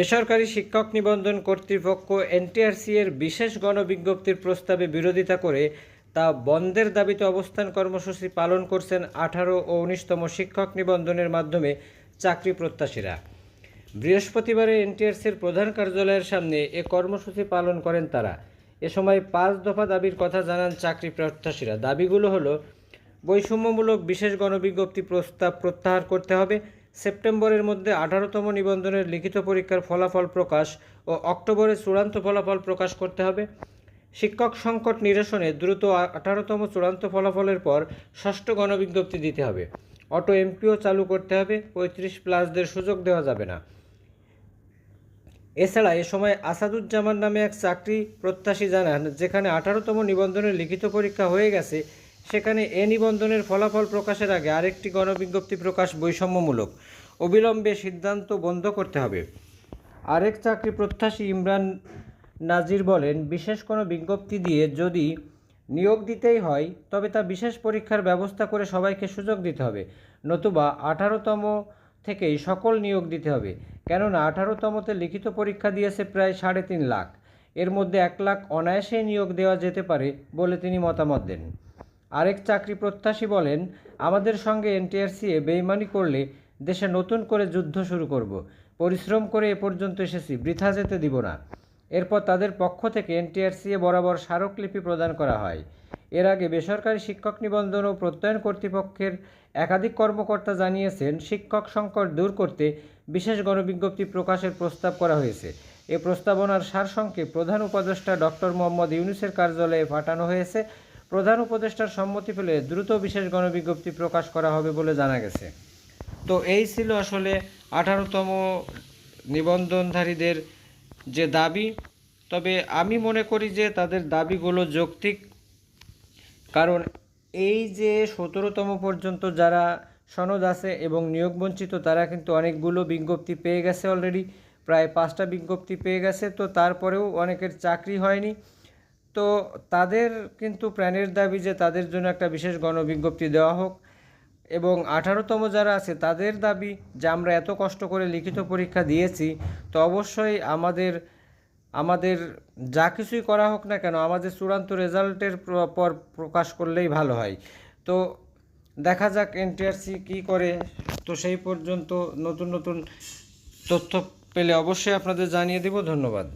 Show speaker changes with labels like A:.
A: বেসরকারি শিক্ষক নিবন্ধন কর্তৃপক্ষ এনটিআরসি এর বিশেষ গণবিজ্ঞপ্তির প্রস্তাবে বিরোধিতা করে তা বন্ধের দাবিতে অবস্থান কর্মসূচি পালন করছেন আঠারো ও উনিশতম শিক্ষক নিবন্ধনের মাধ্যমে চাকরি প্রত্যাশীরা। বৃহস্পতিবারে এনটিআরসির প্রধান কার্যালয়ের সামনে এ কর্মসূচি পালন করেন তারা। এ সময় পাঁচ দফা দাবির কথা জানান চাকরি প্রত্যাশীরা। দাবিগুলো হলো, বৈষম্যমূলক বিশেষ গণবিজ্ঞপ্তি প্রস্তাব প্রত্যাহার করতে হবে সেপ্টেম্বরের মধ্যে আঠারোতম নিবন্ধনের লিখিত পরীক্ষার ফলাফল প্রকাশ ও অক্টোবরে চূড়ান্ত ফলাফল প্রকাশ করতে হবে। শিক্ষক সংকট নিরসনে দ্রুত আঠারোতম চূড়ান্ত ফলাফলের পর ষষ্ঠ গণবিজ্ঞপ্তি দিতে হবে। অটো এমপিও চালু করতে হবে, পঁয়ত্রিশ প্লাসদের সুযোগ দেওয়া যাবে না। এছাড়া এ সময় আসাদুজ্জামান নামে এক চাকরি প্রত্যাশী জানান, যেখানে আঠারোতম নিবন্ধনের লিখিত পরীক্ষা হয়ে গেছে। সেখানে এ নিবন্ধনের ফলাফল প্রকাশের আগে আরেকটি গণবিজ্ঞপ্তি প্রকাশ বৈষম্যমূলক। অবিলম্বে সিদ্ধান্ত বন্ধ করতে হবে। আরেক চাকরি প্রত্যাশী ইমরান নাজির বলেন, বিশেষ কোনো বিজ্ঞপ্তি দিয়ে যদি নিয়োগ দিতেই হয়, তবে তা বিশেষ পরীক্ষার ব্যবস্থা করে সবাইকে সুযোগ দিতে হবে, নতুবা আঠারোতম থেকেই সকল নিয়োগ দিতে হবে। কেননা আঠারোতমতে লিখিত পরীক্ষা দিয়েছে প্রায় সাড়ে তিন লাখ। এর মধ্যে এক লাখ অনায়াসেই নিয়োগ দেওয়া যেতে পারে বলে তিনি মতামত দেন। আরেক চাকরি প্রত্যাশী বলেন, আমাদের সঙ্গে এনটিআরসিএ বেইমানি করলে দেশে নতুন করে যুদ্ধ শুরু করব। পরিশ্রম করে এ পর্যন্ত এসেছি, বৃথা যেতে দিব না। এরপর তাদের পক্ষ থেকে এনটিআরসিএ বরাবর স্মারকলিপি প্রদান করা হয়। এর আগে বেসরকারি শিক্ষক নিবন্ধন ও প্রত্যয়ন কর্তৃপক্ষের একাধিক কর্মকর্তা জানিয়েছেন, শিক্ষক সংকট দূর করতে বিশেষ গণবিজ্ঞপ্তি প্রকাশের প্রস্তাব করা হয়েছে। এ প্রস্তাবনার সারসংক্ষেপ প্রধান উপদেষ্টা ডক্টর মোহাম্মদ ইউনুসের কার্যালয়ে পাঠানো হয়েছে। প্রধান উপদেষ্টার সম্মতি পেলে দ্রুত বিশেষ গণবিজ্ঞপ্তি প্রকাশ করা হবে বলে জানা গেছে। তো এই ছিল আসলে আঠারোতম নিবন্ধনধারীদের যে দাবি। তবে আমি মনে করি যে তাদের দাবিগুলো যৌক্তিক। কারণ এই যে সতেরোতম পর্যন্ত যারা সনদ আছে এবং নিয়োগ বঞ্চিত, তারা কিন্তু অনেকগুলো বিজ্ঞপ্তি পেয়ে গেছে অলরেডি। প্রায় পাঁচটা বিজ্ঞপ্তি পেয়ে গেছে। তো তারপরেও অনেকের চাকরি হয়নি। তো তাদের কিন্তু প্রাণের দাবি যে তাদের জন্য একটা বিশেষ গণবিজ্ঞপ্তি দেওয়া হোক। এবং আঠারোতম যারা আছে, তাদের দাবি যে আমরা এত কষ্ট করে লিখিত পরীক্ষা দিয়েছি, তো অবশ্যই আমাদের আমাদের যা কিছুই করা হোক না কেন, আমাদের চূড়ান্ত রেজাল্টের প্র- পর প্রকাশ করলেই ভালো হয়। তো দেখা যাক এনটিআরসি কী করে। তো সেই পর্যন্ত নতুন নতুন তথ্য পেলে অবশ্যই আপনাদের জানিয়ে দেব। ধন্যবাদ।